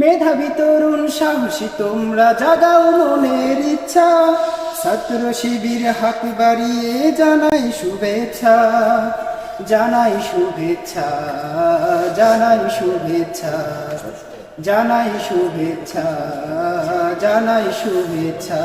মেধাবী তরুণ সাহসী, তোমরা জাগাও মনের ইচ্ছা। ছাত্র শিবির হাত বাড়িয়ে জানাই শুভেচ্ছা জানাই শুভেচ্ছা জানাই শুভেচ্ছা জানাই শুভেচ্ছা জানাই শুভেচ্ছা।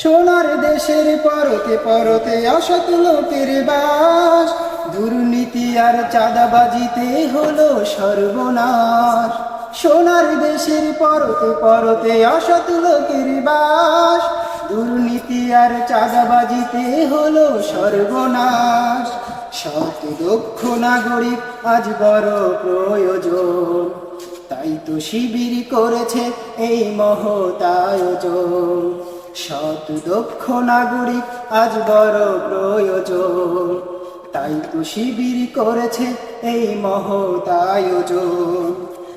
সোনার দেশের পরতে পরতে অসৎ লোকের বাস, দুর্নীতি আর চাঁদাবাজিতে হলো সর্বনাশ। সোনার দেশের পরতে পরতে অসৎ লোকের বাস। দুর্নীতি আর চাঁদাবাজিতে হলো সর্বনাশ। সৎ, দক্ষ নাগরিক আজ বড় প্রয়োজন। তাই তো শিবির করেছে এই মহৎ আয়োজন। সৎ, দক্ষ নাগরিক আজ বড় প্রয়োজন। তাই তো শিবির করেছে এই মহৎ আয়োজন।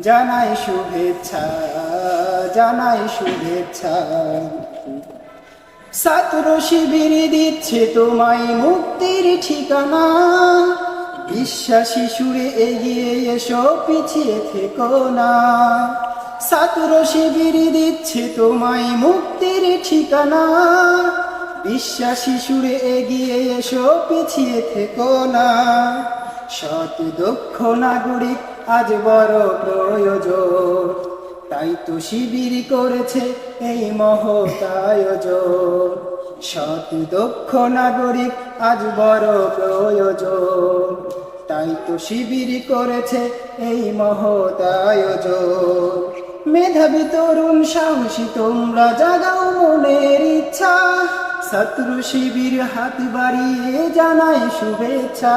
জানাই শুভেচ্ছা জানাই শুভেচ্ছা। ছাত্র শিবির দিচ্ছে তোমায় মুক্তির ঠিকানা। বিশ্বাসী সুরে এগিয়ে এসো, পিছিয়ে থেকো না। ছাত্র শিবির দিচ্ছে তোমায় মুক্তির ঠিকানা। বিশ্বাসী সুরে এগিয়ে এসো, পিছিয়ে থেকো না। সৎ, দক্ষ, নাগরিক আজ বড় প্রয়োজন। তাই তো শিবির করেছে এই মহৎ আয়োজন সৎ, দক্ষ নাগরিক আজ বড় প্রয়োজন। তাই তো শিবির করেছে এই মহৎ আয়োজন মেধাবী তরুণ, সাহসী, তোমরা জাগাও মনের ইচ্ছা। শত্রু শিবির হাত বাড়িয়ে জানাই শুভেচ্ছা।